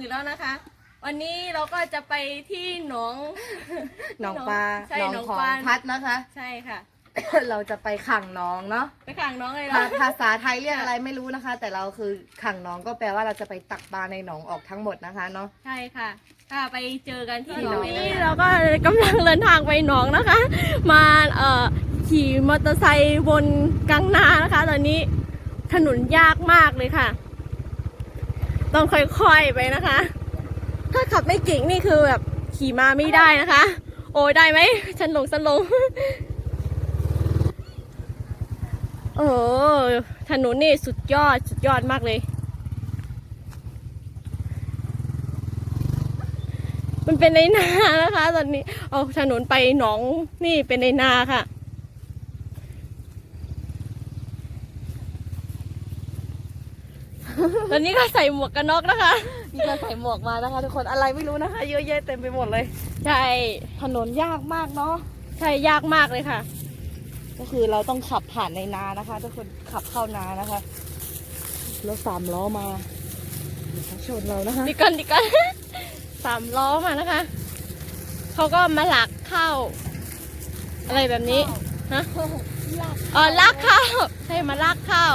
นเชียงตุงอีกแล้วนะคะ วันนี้เราก็จะไปที่หนอง หนองปลาใช่หนองหนองของปลาพัดนะคะ ใช่ค่ะ เราจะไปขังน้องเนาะไปขังน้องเลยภานะภาษาไทยเรียกอะไรไม่รู้นะคะ แต่เราคือขังน้องก็แปลว่าเราจะไปตักปลาในหนองออกทั้งหมดนะคะเนาะ ใช่ค่ะค่ะไปเจอกันที่ที่หนหนอองงนี้เราก็กำลังเดินทางไปหนองนะคะ มาเอ่อขี่มอเตอร์ไซค์บนกลางนานะคะ ตอนนี้ถนนยากมากเลยค่ะ ต้องค่อยๆไปนะคะ ถ้าขับไม่เก่งนี่คือแบบขี่มาไม่ได้นะคะ โอ้ยได้ไหมฉันลงฉันลง โอ้ถนนนี่สุดยอดสุดยอดมากเลย มันเป็นในนานะคะ ตอนนี้ เอาถนนไปหนองนี่เป็นในนาค่ะ ตอนนี้ก็ใส่หมวกกันน็อกนะคะมีการใส่หมวกมานะคะ ทุกคนอะไรไม่รู้นะคะ เยอะแยะเต็มไปหมดเลย ใช่ ถนนยากมากเนาะ ใช่ ยากมากเลยค่ะ ก็คือเราต้องขับผ่านในนานะคะ ทุกคนขับเข้านานะคะ รถสามล้อมาเดี๋ยวเขาชนเรานะคะ ดิกันดิกัน สามล้อมานะคะ เขาก็มาหลักเข้า อะไรแบบนี้ ฮะ อ๋อลากเข้า ใช่มาลากเข้า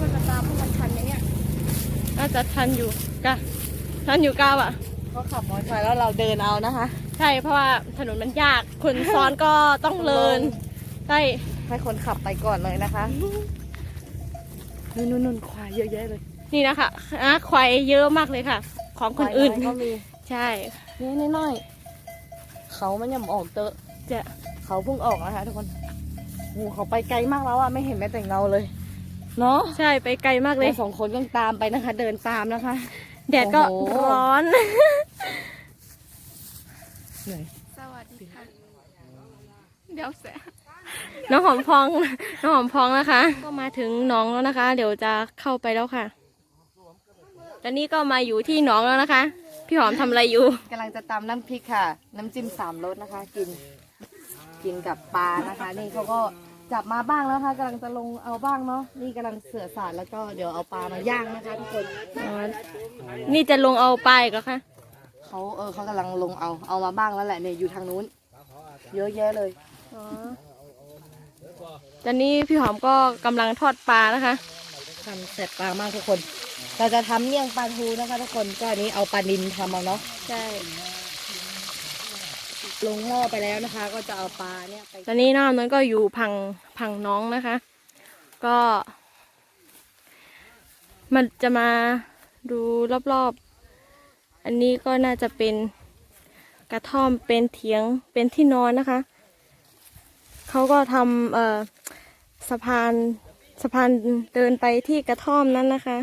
มันจะตามพวกมันทันไหมเนี่ย น่าจะทันอยู่กะทันอยู่ก้าวอะเขาขับมอเตอร์ไซค์แล้วเราเดินเอานะคะ ใช่เพราะว่าถนนมันยากคนซ้อนก็ต้องเลินใช่ให้คนขับไปก่อนเลยนะคะนู่นนู่นนู่นควายเยอะแยะเลย นี่นะคะอะควายเยอะมากเลยค่ะ ของคนอื่น ควายก็มีใช่ นี่น้อยๆเขามันยังออกเตอะจะ เขาเพิ่งออกนะคะทุกคนโอ้เขาไปไกลมากแล้วอะไม่เห็นแม้แต่เงาเลย เนาะใช่ไปไกลมากเลยเราสองคนยังตามไปนะคะ เดินตามนะคะ แดดก็โอ้โหร้อนเหนื่อยสวัสดีค่ะเดี๋ยวเสียน้องหอมพอง น้องหอมพองนะคะ ก็มาถึงหน้องแล้วนะคะ เดี๋ยวจะเข้าไปแล้วค่ะตอนนี้ก็มาอยู่ที่หน้องแล้วนะคะ พี่หอมทำอะไรอยู่กำลังจะตำน้ำพริกค่ะ น้ำจิ้มสามรสนะคะ กิน กินกับปลานะคะ นี่เขาก็ จับมาบ้างแล้วค่ะกำลังจะลงเอาบ้างเนาะนี่กำลังเสือสารแล้วก็เดี๋ยวเอาปลามาย่างนะคะทุกคนอ๋อนี่จะลงเอาไปก็ค่ะเขาเออเขากำลังลงเอาเอามาบ้างแล้วแหละเนี่ยอยู่ทางนู้น เยอะแยะเลยอ๋อตอนนี้พี่หอมก็กำลังทอดปลานะคะ ทำเสร็จปลามากทุกคน เราจะทำเมี่ยงปลาทูนะคะ ทุกคนก็อันนี้เอาปลานินทำเอาเนาะใช่ ลงหม้อไปแล้วนะคะ ก็จะเอาปลาเนี่ยไปตอนนี้น้องนั้นก็อยู่พังพังน้องนะคะ ก็ มันจะมาดูรอบๆ อันนี้ก็น่าจะเป็นกระท่อมเป็นเถียงเป็นที่นอนนะคะเขาก็ทำเอ่อสะพานสะพานเดินไปที่กระท่อมนั้นนะคะ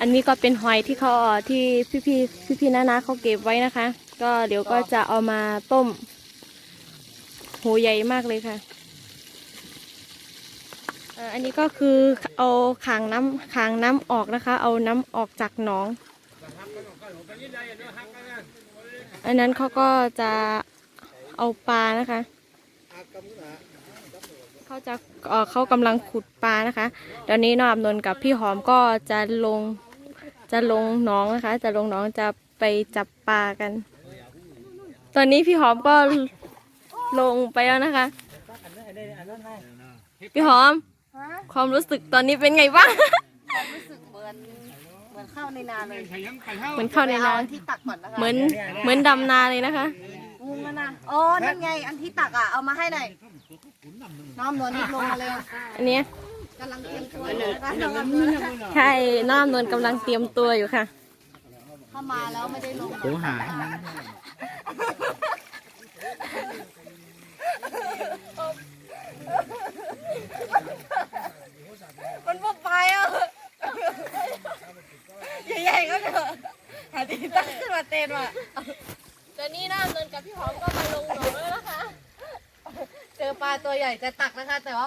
อันนี้ก็เป็นหอยที่เขาที่พี่พี่พี่พี่ๆน้าๆเขาเก็บไว้นะคะ ก็เดี๋ยวก็จะเอามาต้มโหใหญ่มากเลยค่ะอันนี้ก็คือเอาขางน้ำขางน้ำออกนะคะ เอาน้ำออกจากหนอง อันนั้นเขาก็จะเอาปลานะคะ เขาจะเอ่อเขากำลังขุดปลานะคะตอนนี้น้องอนนท์กับพี่หอมก็จะลงจะลงหนองนะคะ จะลงหนองจะไปจับปลากัน ตอนนี้พี่หอมก็ลงไปแล้วนะคะ พี่หอม ความรู้สึกตอนนี้เป็นไงบ้าง รู้สึกเหมือนเหมือนข้าวในนาเลยเหมือนเข้าในเอานา อันที่ตักก่อนนะคะเหมือนเหมือนดำนาเลยนะคะงูมันนะอ๋อนั่นไง อันที่ตักอะ เอามาให้หน่อย น้อมนวลรีบลงมาเลยอันเนี้ยกำลังเตรียมตัวอยู่นะคะน้องอำนวลใช่ น้องอำนนท์กำลังเตรียมตัวอยู่ค่ะ เข้ามาแล้วไม่ได้ลงโอ้หา มันพวกไปอะใหญ่ๆก็เถอะหาตีตั้งขึ้นมาเต้นว่ะตอนนี้น้องอำนนท์กับพี่หอมก็มาลงหนองแล้วนะคะ เจอปลาตัวใหญ่จะตักนะคะ แต่ว่า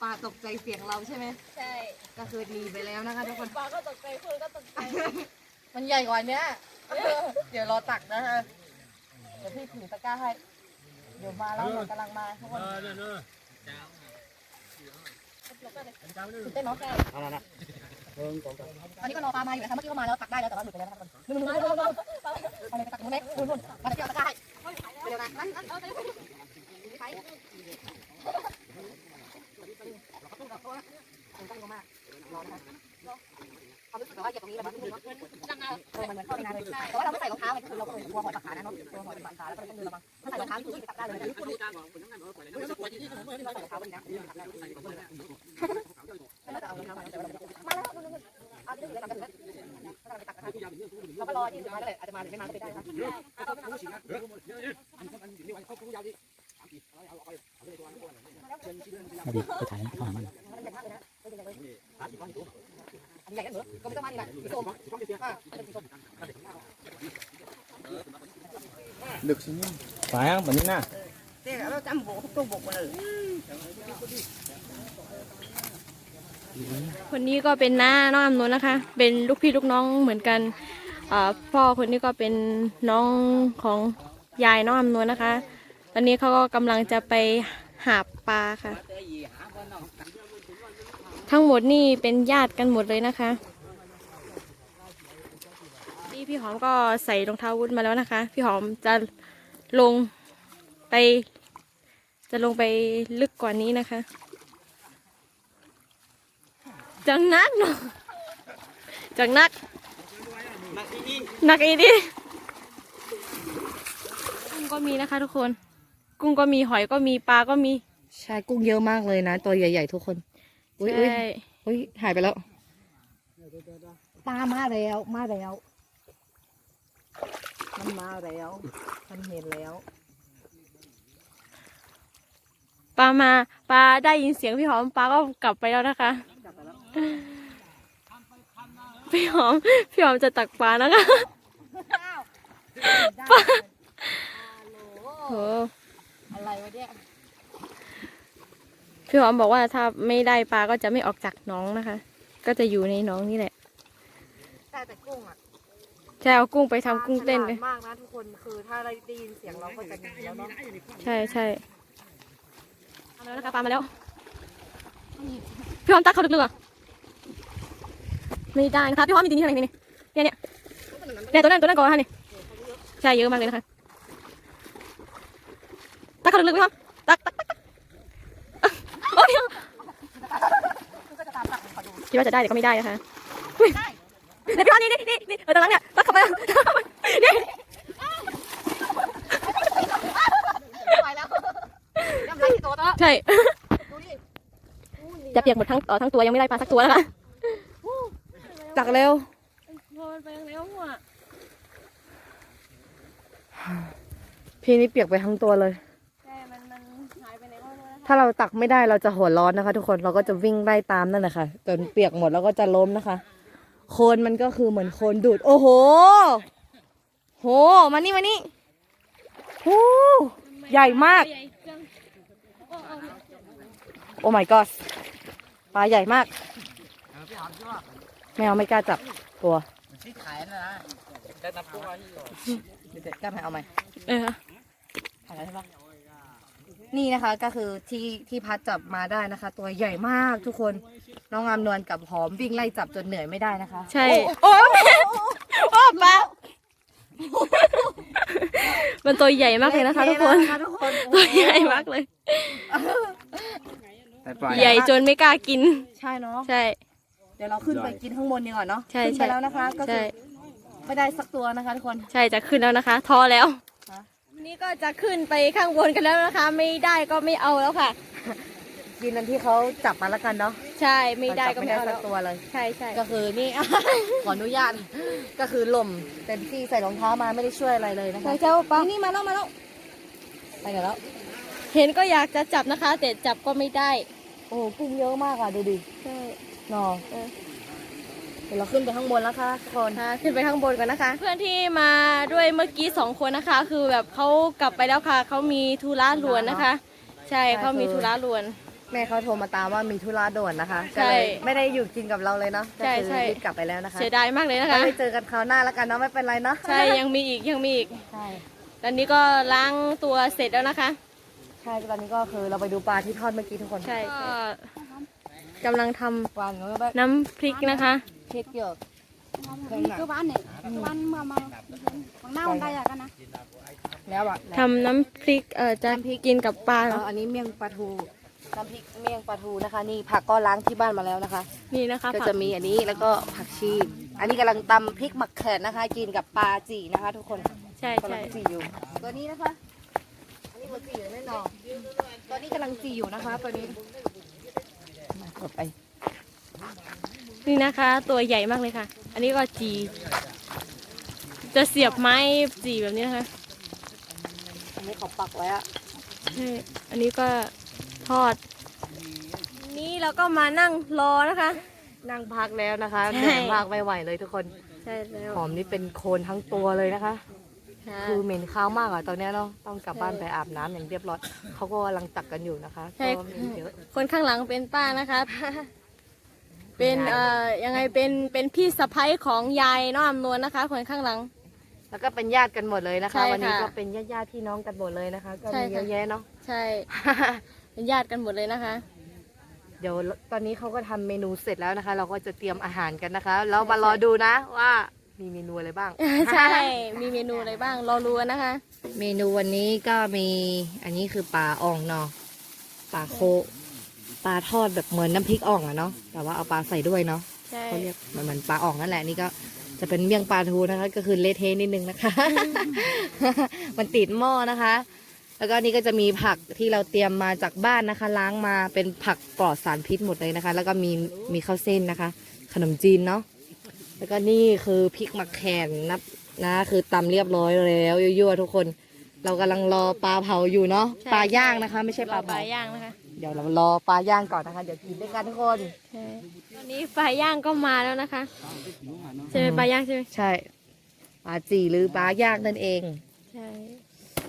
ปลาตกใจเสียงเราใช่ไหมใช่ก็คือดีไปแล้วนะคะทุกคนปลาก็ตกใจคนก็ตกใจมันใหญ่กว่าเนี้ยเดี๋ยวรอตักนะคะเดี๋ยวพี่ถือตะกร้าให้ เดี๋ยวมาแล้วกำลังมาทุกคนตตื่นเต้นเนาะเอาละนะหนึ่งสองสามตอนนี้ก็รอปลามาอยู่นะคะเมื่อกี้ก็มาแล้วตักได้แล้วแต่ว่าหลุดไปแล้วนะครับนู่นนู่นนู่นนู่นเอาเลยไปตักตรงนู้นเลยนู่นนู่นมาจะเกี่ยวตะกร้าให้เดี๋ยวนะนั่นนั่นเอาไปไป ตั้งลงมารอนะคะความรู้สึกแบบว่าเหยียบตรงนี้แล้วมันดีเนาะเออมันเหมือนเข้าไปนานเลยแต่ว่าเราไม่ใส่รองเท้าไงคือเรากลัวหอยปักขานะเนาะกลัวหอยปักขาแล้วก็เลยต้องเดินระวังถ้าใส่รองเท้าอยู่ที่ตักได้เลยนะใส่รองเท้าวันนี้นะแล้วจะเอารองเท้ามามาแล้วเอาที่เหลือตักกันเลยเราก็รอยี่สิบนาทีเลยอาจจะมาหรือไม่มาก็ไปได้นะมาดิไปถ่ายข้าวหามัน ลยนะอันใหญ่กันเหรอก็ไม่ต้องมาดีนะสีส้มอ่าเป็นสีส้มลึกสิเนี่ยฝ่ายแบบนี้นะเจ๊เราจำโบกตัวโบกมาเลยคนนี้ก็เป็นน้าน้องอำนวยนะคะ เป็นลูกพี่ลูกน้องเหมือนกันพ่อคนนี้ก็เป็นน้องของยายน้องอำนวยนะคะ ตอนนี้เขาก็กำลังจะไปหาปลาค่ะ ทั้งหมดนี่เป็นญาติกันหมดเลยนะคะนี่พี่หอมก็ใส่รองเท้าวุ้นมาแล้วนะคะ พี่หอมจะลงไป จะลงไปลึกกว่านี้นะคะ จังนักเนาะจังนัก นักอีดิกุ้งก็มีนะคะทุกคน กุ้งก็มีหอยก็มีปลาก็มี ใช่กุ้งเยอะมากเลยนะ ตัวใหญ่ ๆ ทุกคน อุ้ยอุ้ยใช่อุ้ยหายไปแล้วปลามาแล้วมาแล้ว มันมาแล้วมันเห็นแล้วปลามาปลาได้ยินเสียงพี่หอมปลาก็กลับไปแล้วนะคะ พี่หอมพี่หอมจะตักปลานะคะปลาโหอะไรวะเนี่ย พี่หอมบอกว่าถ้าไม่ได้ปลาก็จะไม่ออกจากหน้องนะคะ ก็จะอยู่ในหน้องนี่แหละแต่แต่กุ้งอะใช่เอากุ้งไปทำกุ้งเต้นเลย ฉลาดมากนะทุกคนคือถ้าได้ยินเสียงเราก็จะหนีแล้วเนาะใช่ใช่มาแล้วนะคะปลามาแล้ว พี่หอมตักเขาลึกๆอะไม่ได้นะคะพี่หอมมีจริงๆอะไรนี่เนี่ยเนี่ยเนี่ยตัวนั้นตัวนั้นก่อนค่ะนี่ใช่เยอะมากเลยนะคะตักเขาลึกๆพี่หอมตักตักตักตัก คิดว่าจะได้แต่ก็ไม่ได้นะคะอุ๊ยเนี่ยพี่หอมนี่นี่นี่นี่เออตรงนั้นเนี่ยตักเข้าไปเนี่ยใช่ดูดิจะเปียกหมดทั้งต่อทั้งตัวยังไม่ได้ปลาสักตัวนะคะตักเร็วพี่นี่เปียกไปทั้งตัวเลย ถ้าเราตักไม่ได้เราจะหัวร้อนนะคะ ทุกคนเราก็จะวิ่งไล่ตามนั่นแหละค่ะจนเปียกหมดแล้วก็จะล้มนะคะ โคลนมันก็คือเหมือนโคลนดูด โอ้โห โหมานี่มานี่โอ้ใหญ่มากใหญ่จังโอ้เอาโอ้ my god ปลาใหญ่มากไม่เอาไม่กล้าจับกลัวที่ขายนะนะได้นับตัวที่เดี๋ยวกล้าไปเอาไหมเออถ่ายได้ใช่ปะ นี่นะคะก็คือที่ที่พัดจับมาได้นะคะ ตัวใหญ่มากทุกคนน้องอามนวลกับหอมวิ่งไล่จับจนเหนื่อยไม่ได้นะคะ ใช่ โอ้โอ้ปลามันตัวใหญ่มากเลยนะคะทุกคนเท่แล้วะทุกคน ตัวใหญ่มากเลย ใหญ่จนไม่กล้ากิน ใช่เนาะใช่ เดี๋ยวเราขึ้นไปกินข้างบนดีกว่าเนาะใช่ขึ้นใช่ไปแล้วนะคะก็คืใช่อไม่ได้สักตัวนะคะทุกคน ใช่จะขึ้นแล้วนะคะท้อแล้วฮะ นี่ก็จะขึ้นไปข้างบนกันแล้วนะคะ ไม่ได้ก็ไม่เอาแล้วค่ะ กินอันที่เขาจับมาแล้วกันเนาะใช่ไม่ได้ก็เราไม่จับเอาสัแล้กวตัวเลยใช่ใช่ก็คือนี่ ขออนุญาตก็คือหล่มเต็มที่ใส่รองเท้ามาไม่ได้ช่วยอะไรเลยนะคะใช่เจ้าปลานี่มาแล้วมาแล้วไปกันแล้ว เห็นก็อยากจะจับนะคะ แต่จับก็ไม่ได้ โอ้โหกุ้งเยอะมากอะดูดิใช่นอเออเดี๋ยวเราขึ้นไปข้างบนแล้วค่ะทุกคนค่ะขึ้นไปข้างบนก่อนนะคะ เพื่อนที่มาด้วยเมื่อกี้สองคนนะคะ คือแบบเขากลับไปแล้วค่ะเขามีธุระด่วนนะคะ ใช่เขามีธุระด่วน แม่เขาโทรมาตามว่ามีธุระด่วนนะคะใช่ก็เลยไม่ได้อยู่กินกับเราเลยเนาะก็ใช่คือใช่ รีบกลับไปแล้วนะคะเสียดายมากเลยนะก็คะไปเจอกันคราวหน้าแล้วกันเนาะไม่เป็นไรเนาะใช่ยังมีอีกยังมีอีกใช่ตอนนี้ก็ล้างตัวเสร็จแล้วนะคะ ใช่ตอนนี้ก็คือเราไปดูปลาที่ทอดเมื่อกี้ทุกคน ใช่ก็ กำลังทำหวานก็แบบน้ำพริกนะคะ เผ็ดเยอะ cứ bán này bán mà mà bằng nào đây à con à แล้วอะทำน้ำพริกเอ่อจะกินกับปลาเหรเออออันนี้เมี่ยงปลาทูน้ำพริกเมี่ยงปลาทูนะคะ นี่ผักก็ล้างที่บ้านมาแล้วนะคะ นี่นะคะก็ผัจะกมีอันนี้แล้วก็ผักชี อันนี้กำลังตำพริกหมักแขนนะคะ กินกับปลาจีนะคะ ทุกคนใช่กำลัใช่งจีอยู่ ตัวนี้นะคะ อันนี้หัวจีอยู่แน่นอนตัวนี้กำลังจีอยู่นะคะ ตัวนี้ มาเปิดไป นี่นะคะ ตัวใหญ่มากเลยค่ะ อันนี้ก็จี จะเสียบไม้จีแบบนี้นะคะอันนี้เขาปักไว้อะใช่อันนี้ก็ทอด นี่เราก็มานั่งรอนะคะ นั่งพักแล้วนะคะใช่เหนื่อยมากไม่ไหวเลยทุกคน ใช่แล้ว หอมนี่เป็นโคนทั้งตัวเลยนะคะ ค่ะคือเหม็นข้าวมากอะตอนเนี้ยเนาะต้องกลับบ้านไปอาบน้ำอย่างเรียบร้อยเขาก็กำลังตักกันอยู่นะคะใช่ ก็มีเยอะคนข้างหลังเป็นป้านะคะเป็นเอ่อยังไงเป็นเป็นพี่สะพ้ยของยายน้องอำนวลนะคะ คนข้างหลัง แล้วก็เป็นญาติกันหมดเลยนะคะ ใช่ค่ะวันนี้ก็เป็นญาติญาติๆพี่น้องกันหมดเลยนะคะ ก็ใช่มีค่ะ เยอะแยะเนาะ ใช่ เป็นญาติกันหมดเลยนะคะ เดี๋ยวตอนนี้เขาก็ทำเมนูเสร็จแล้วนะคะ เราก็จะเตรียมอาหารกันนะคะแล้วมารอดูนะว่า มีเมนูอะไรบ้าง ใช่ มีเมนูอะไรบ้าง รอรู้กันนะคะ เมนูวันนี้ก็มีอันนี้คือปลาอ่องเนาะปลาโคปลาทอดแบบเหมือนน้ำพริกอ่องอะเนาะแต่ว่าเอาปลาใส่ด้วยเนาะใช่เขาเรียกมันเหมือนปลาอ่องนั่นแหละนี่ก็จะเป็นเมี่ยงปลาทูนะคะ ก็คือเละเทะนิดนึงนะคะ มันติดหม้อนะคะ แล้วก็นี่ก็จะมีผักที่เราเตรียมมาจากบ้านนะคะ ล้างมาเป็นผักปลอดสารพิษหมดเลยนะคะ แล้วก็มีมีข้าวเส้นนะคะ ขนมจีนเนาะ แล้วก็นี่คือพริกหมักแขนนับนะคือตำเรียบร้อยแล้วยั่วๆทุกคน เรากำลังรอปลาเผาอยู่เนาะใช่ ปลาย่างนะคะ ไม่ใช่ปรลาอปลาเผาย่างนะคะเดี๋ยวเรารอปลาย่างก่อนนะคะ เดี๋ยวกินด้วยกันทุกคน ใช่ตอนนี้ปลาย่างก็มาแล้วนะคะใช่ไหมปลาย่างใช่ไหมใช่ปลาจีหรือปลาย่างนั่นเองใช่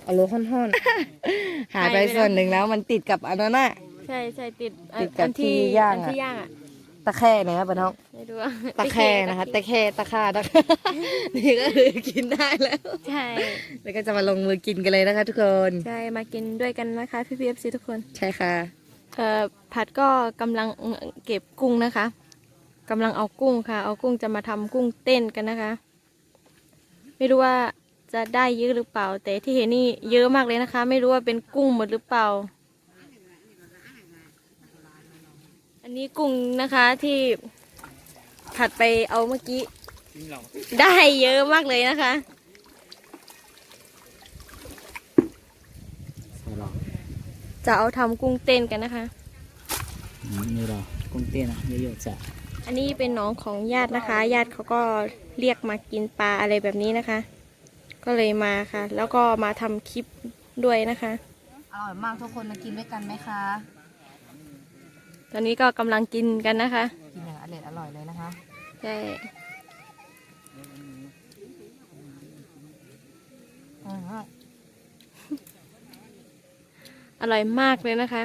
เอาโลห่อนๆหายไปหายไปแล้ว ส่วนหนึ่งแล้วมันติดกับอันนั้นน่ะ ใช่ใช่ติดอันติดกับอันที่ที่ย่างอันอะ ที่ย่างอะ ตะแคร่นะครับปะน้อง ไม่รู้ว่าตะแคร่นะคะตะแคร่ตะข่าตะนี่ก็คือกินได้แล้ว ใช่ แล้วก็จะมาลงมือกินกันเลยนะคะทุกคน ใช่ มากินด้วยกันนะคะพี่พีเอฟซีทุกคน ใช่ค่ะ เอ่อผัดก็กำลังเก็บกุ้งนะคะกำลังเอากุ้งค่ะ เอากุ้งจะมาทำกุ้งเต้นกันนะคะ ไม่รู้ว่าจะได้เยอะหรือเปล่า แต่ที่เห็นนี่เยอะมากเลยนะคะ ไม่รู้ว่าเป็นกุ้งหมดหรือเปล่า อันนี้กุ้งนะคะที่ผัดไปเอาเมื่อกี้ ได้เยอะมากเลยนะคะใส่หรอจะเอาทำกุ้งเต้นกันนะคะ นี่หรอกุ้งเตี้ยนะเยอะๆจะอันนี้เป็นน้องของญาตินะคะ ญาติเขาก็เรียกมากินปลาอะไรแบบนี้นะคะ ก็เลยมาค่ะ แล้วก็มาทำคลิปด้วยนะคะ อร่อยมากทุกคนมากินด้วยกันไหมคะ ตอนนี้ก็กำลังกินกันนะคะ กินอย่างอร่อยอร่อยเลยนะคะใช่อร่อยมากอร่อยมากเลยนะคะ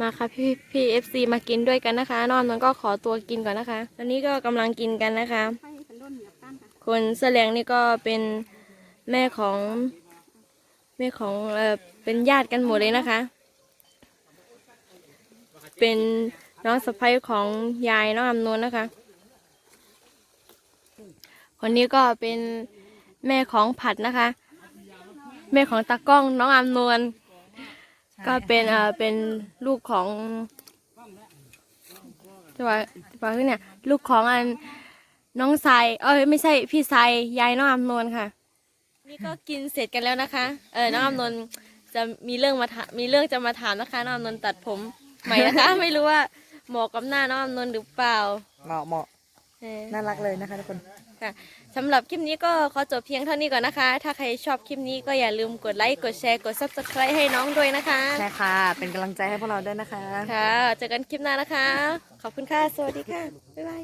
มาค่ะพี่พี่เอฟซีมากินด้วยกันนะคะ นอนมันก็ขอตัวกินก่อนนะคะ ตอนนี้ก็กำลังกินกันนะคะ hay phần đôn nhập tan cả คนเสื้อแดงนี่ก็เป็นแม่ของ แม่ของเออเป็นญาติกันหมดเลยนะคะ เป็นน้องสะใภ้ของยายน้องอำนวลนะคะ คนนี้ก็เป็นแม่ของผัดนะคะ แม่ของตากล้องน้องอำนวลก็เป็นเอ่อเป็นลูกของจะว่าจะว่าคือเนี่ย ลูกของอันน้องทรายเอ้ยไม่ใช่พี่ทรายยายน้องอำนวลค่ะ นี่ก็กินเสร็จกันแล้วนะคะ เออน้องอำนวลจะมีเรื่องมาถามมีเรื่องจะมาถามนะคะ น้องอำนวลตัดผม ใหม่นะคะ ไม่รู้ว่าเหมาะกับหน้าน้องอำนวลหรือเปล่าเหมาะเหมาะเออ น่ารักเลยนะคะทุกคน ค่ะสำหรับคลิปนี้ก็ขอจบเพียงเท่านี้ก่อนนะคะ ถ้าใครชอบคลิปนี้ก็อย่าลืมกดไลค์ กดแชร์ กด subscribe ให้น้องด้วยนะคะ ใช่ค่ะ เป็นกำลังใจให้พวกเราด้วยนะคะ ค่ะ เจอกันคลิปหน้านะคะ ขอบคุณค่ะ สวัสดีค่ะ บ๊ายบาย